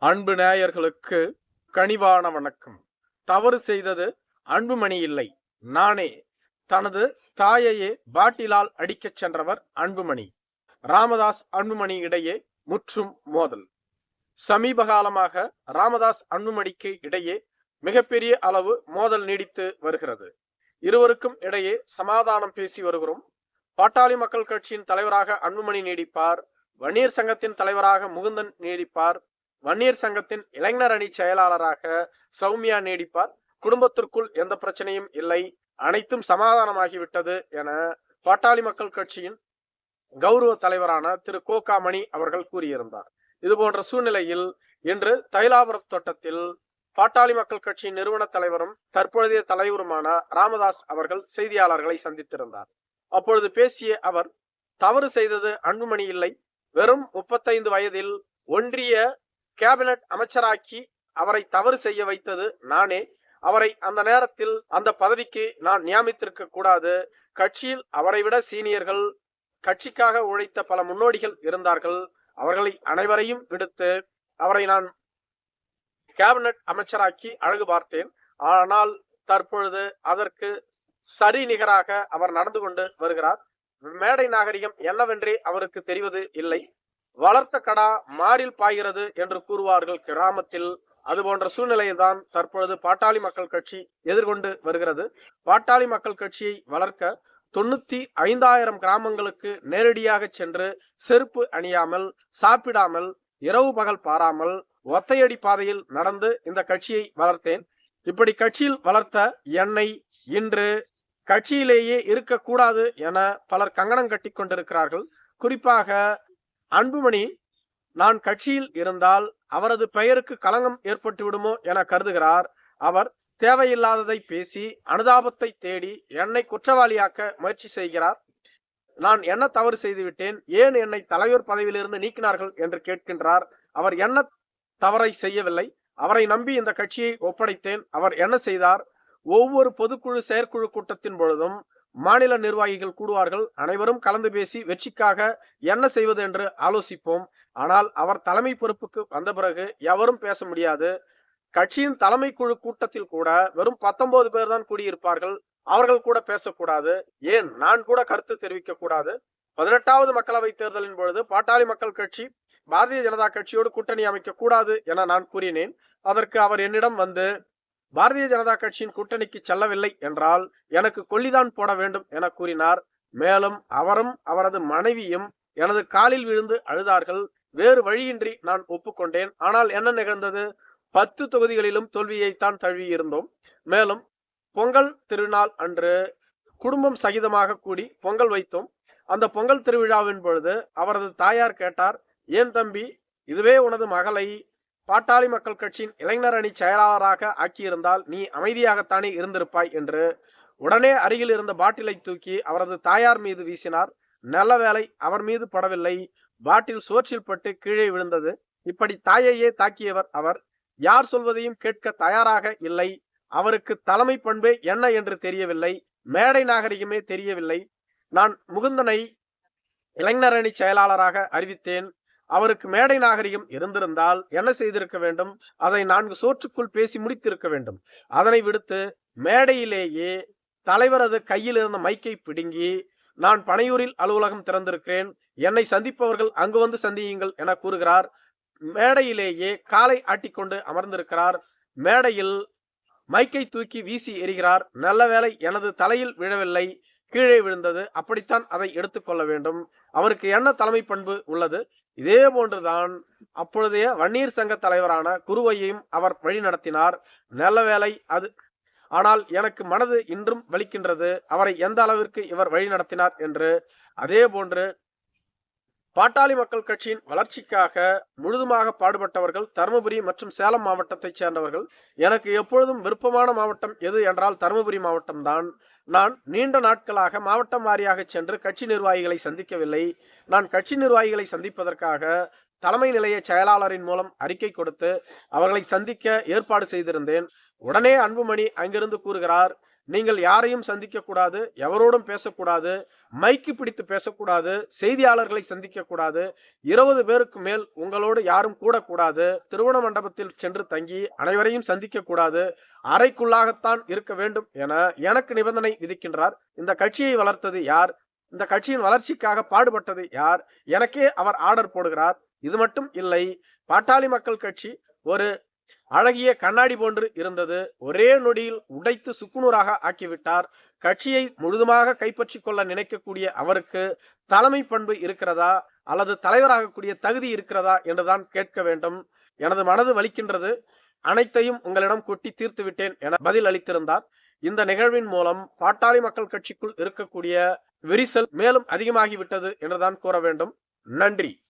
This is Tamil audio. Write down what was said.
அன்பு நேயர்களுக்கு கனிவான வணக்கம். தவறு செய்தது அன்புமணி இல்லை. நானே தனது தாயையே பாட்டிலால் அடிக்கச் சென்றவர் அன்புமணி. ராமதாஸ் அன்புமணி இடையே முற்றும் மோதல். சமீப காலமாக ராமதாஸ் அன்புமணிக்கு இடையே மிகப்பெரிய அளவு மோதல் நீடித்து வருகிறது. இருவருக்கும் இடையே சமாதானம் பேசி வருகிறோம். பாட்டாளி மக்கள் கட்சியின் தலைவராக அன்புமணி நீடிப்பார். வன்னியர் சங்கத்தின் தலைவராக முகுந்தன் நீடிப்பார். வன்னியர் சங்கத்தின் இளைஞர் அணி செயலாளராக சௌமியா நீடிப்பார். குடும்பத்திற்குள் எந்த பிரச்சனையும் இல்லை. அனைத்தும் சமாதானமாகிவிட்டது என பாட்டாளி மக்கள் கட்சியின் கௌரவ தலைவரான திரு கோகாமணி அவர்கள் கூறியிருந்தார். இது போன்ற சூழ்நிலையில் இன்று தைலாபுரம் தோட்டத்தில் பாட்டாளி மக்கள் கட்சியின் நிறுவன தலைவரும் தற்பொழுதைய தலைவருமான ராமதாஸ் அவர்கள் செய்தியாளர்களை சந்தித்திருந்தார். அப்பொழுது பேசிய அவர் தவறு செய்தது அன்புமணி இல்லை. வெறும் முப்பத்தைந்து வயதில் ஒன்றிய கேபினட் அமைச்சராக்கி அவரை தவறு செய்ய வைத்தது நானே. அவரை அந்த நேரத்தில் அந்த பதவிக்கு நான் நியமித்திருக்க கூடாது. கட்சியில் அவரை விட சீனியர்கள் கட்சிக்காக உழைத்த பல முன்னோடிகள் இருந்தார்கள். அவர்களை அனைவரையும் விடுத்து அவரை நான் கேபினட் அமைச்சராக்கி அழகு பார்த்தேன். ஆனால் தற்பொழுது அதற்கு சரி நிகராக அவர் நடந்து கொண்டு வருகிறார். மேடை நாகரிகம் என்னவென்றே அவருக்கு தெரிவது இல்லை. வளர்த்த கடா மாறில் பாய்கிறது என்று கூறுவார்கள் கிராமத்தில். அது போன்ற சூழ்நிலையை தான் தற்பொழுது பாட்டாளி மக்கள் கட்சி எதிர்கொண்டு வருகிறது. பாட்டாளி மக்கள் கட்சியை வளர்க்க தொண்ணூத்தி ஐந்தாயிரம் கிராமங்களுக்கு நேரடியாக சென்று செருப்பு அணியாமல் சாப்பிடாமல் இரவு பகல் பாராமல் ஒத்தையடி பாதையில் நடந்து இந்த கட்சியை வளர்த்தேன். இப்படி கட்சியில் வளர்த்த என்னை இன்று கட்சியிலேயே இருக்கக்கூடாது என பலர் கங்கணம் கட்டி கொண்டிருக்கிறார்கள். குறிப்பாக அன்புமணி நான் கட்சியில் இருந்தால் அவரது பெயருக்கு களங்கம் ஏற்பட்டு விடுமோ என கருதுகிறார். அவர் தேவையில்லாததை பேசி அனுதாபத்தை தேடி என்னை குற்றவாளியாக்க முயற்சி செய்கிறார். நான் என்ன தவறு செய்துவிட்டேன்? ஏன் என்னை தலைவர் பதவியிலிருந்து நீக்கினார்கள் என்று கேட்கின்றார். அவர் என்ன தவறை செய்யவில்லை? அவரை நம்பி இந்த கட்சியை ஒப்படைத்தேன். அவர் என்ன செய்தார்? ஒவ்வொரு பொதுக்குழு செயற்குழு கூட்டத்தின் பொழுதும் மாநில நிர்வாகிகள் கூடுவார்கள். அனைவரும் கலந்து பேசி வெற்றிக்காக என்ன செய்வது என்று ஆலோசிப்போம். ஆனால் அவர் தலைமை பொறுப்புக்கு வந்த பிறகு எவரும் பேச முடியாது. கட்சியின் தலைமை குழு கூட்டத்தில் கூட வெறும் பத்தொன்பது பேர் தான் கூடியிருப்பார்கள். அவர்கள் கூட பேசக்கூடாது. ஏன்? நான் கூட கருத்து தெரிவிக்க கூடாது பதினெட்டாவது மக்களவை தேர்தலின் பொழுது பாட்டாளி மக்கள் கட்சி பாரதிய ஜனதா கட்சியோடு கூட்டணி அமைக்க கூடாது என நான் கூறினேன். அதற்கு அவர் என்னிடம் வந்து பாரதிய ஜனதா கட்சியின் கூட்டணிக்கு செல்லவில்லை என்றால் எனக்கு கொல்லிதான் போட வேண்டும் என கூறினார். மேலும் அவரும் அவரது மனைவியும் எனது காலில் விழுந்து அழுதார்கள். வேறு வழியின்றி நான் ஒப்புக்கொண்டேன். ஆனால் என்ன நிகழ்ந்தது? பத்து தொகுதிகளிலும் தோல்வியைத்தான் தழுவியிருந்தோம். மேலும் பொங்கல் திருநாள் அன்று குடும்பம் சகிதமாக கூடி பொங்கல் வைத்தோம். அந்த பொங்கல் திருவிழாவின் பொழுது அவரது தாயார் கேட்டார் ஏன் தம்பி இதுவே உனது மகளை பாட்டாளி மக்கள் கட்சியின் இளைஞர் அணி செயலாளராக ஆக்கியிருந்தால் நீ அமைதியாகத்தானே இருந்திருப்பாய் என்று உடனே அருகில் இருந்த பாட்டிலை தூக்கி அவரது தாயார் மீது வீசினார். நல்ல வேலை அவர் மீது படவில்லை. பாட்டில் சுவற்றில் பட்டு கீழே விழுந்தது. இப்படி தாயையே தாக்கியவர் அவர். யார் சொல்வதையும் கேட்க தயாராக இல்லை. அவருக்கு தலைமை பண்பே என்ன என்று தெரியவில்லை. மேடை நாகரிகமே தெரியவில்லை. நான் முகுந்தனை இளைஞரணி செயலாளராக அறிவித்தேன். அவருக்கு மேடை நாகரிகம் இருந்திருந்தால் என்ன செய்திருக்க வேண்டும்? அதை நான்கு சோற்றுக்குள் பேசி முடித்திருக்க வேண்டும். அதனை விடுத்து மேடையிலேயே தலைவரது கையில் இருந்த மைக்கை பிடுங்கி நான் பனையூரில் அலுவலகம் திறந்திருக்கிறேன். என்னை சந்திப்பவர்கள் அங்கு வந்து சந்தியுங்கள் என கூறுகிறார். மேடையிலேயே காலை ஆட்டிக்கொண்டு அமர்ந்திருக்கிறார். மேடையில் மைக்கை தூக்கி வீசி எறிகிறார். நல்ல வேளை எனது தலையில் விழவில்லை. கீழே விழுந்தது. அப்படித்தான் அதை எடுத்துக்கொள்ள வேண்டும். அவருக்கு என்ன தலைமை பண்பு உள்ளது? இதே போன்றுதான் அப்பொழுதைய வன்னீர் சங்க தலைவரான குருவையையும் அவர் வழி நடத்தினார் நல்ல வேலை அது ஆனால் எனக்கு மனது இன்றும் வலிக்கின்றது. அவரை எந்த அளவிற்கு இவர் வழி நடத்தினார் என்று. அதே போன்று பாட்டாளி மக்கள் கட்சியின் வளர்ச்சிக்காக முழுதுமாக பாடுபட்டவர்கள் தருமபுரி மற்றும் சேலம் மாவட்டத்தைச் சேர்ந்தவர்கள். எனக்கு எப்பொழுதும் விருப்பமான மாவட்டம் எது என்றால் தருமபுரி மாவட்டம்தான். நான் நீண்ட நாட்களாக மாவட்டம் வாரியாக சென்று கட்சி நிர்வாகிகளை சந்திக்கவில்லை. நான் கட்சி நிர்வாகிகளை சந்திப்பதற்காக தலைமை நிலைய செயலாளரின் மூலம் அறிக்கை கொடுத்து அவர்களை சந்திக்க ஏற்பாடு செய்திருந்தேன். உடனே அன்புமணி அங்கிருந்து கூறுகிறார் நீங்கள் யாரையும் சந்திக்க கூடாது எவரோடும் பேசக்கூடாது மைக்கு பிடித்து பேசக்கூடாது செய்தியாளர்களை சந்திக்க கூடாது இருபது பேருக்கு மேல் உங்களோடு யாரும் கூடக்கூடாது திருவண மண்டபத்தில் சென்று தங்கி அனைவரையும் சந்திக்க கூடாது அறைக்குள்ளாகத்தான் இருக்க வேண்டும் என எனக்கு நிபந்தனை விதிக்கின்றார். இந்த கட்சியை வளர்த்தது யார்? இந்த கட்சியின் வளர்ச்சிக்காக பாடுபட்டது யார்? எனக்கே அவர் ஆர்டர் போடுகிறார். இது மட்டும் இல்லை பாட்டாளி மக்கள் கட்சி ஒரு அழகிய கண்ணாடி போன்று இருந்தது. ஒரே நொடியில் உடைத்து சுக்குநூறாக ஆக்கிவிட்டார். கட்சியை முழுதுமாக கைப்பற்றிக் கொள்ள நினைக்கக்கூடிய அவருக்கு தலைமை பண்பு இருக்கிறதா? அல்லது தலைவராகக்கூடிய தகுதி இருக்கிறதா? என்றுதான் கேட்க வேண்டும். எனது மனது வலிக்கின்றது. அனைத்தையும் உங்களிடம் கொட்டி தீர்த்து விட்டேன் என பதில் அளித்திருந்தார். இந்த நிகழ்வின் மூலம் பாட்டாளி மக்கள் கட்சிக்குள் இருக்கக்கூடிய விரிசல் மேலும் அதிகமாகிவிட்டது என்றுதான் கூற வேண்டும். நன்றி.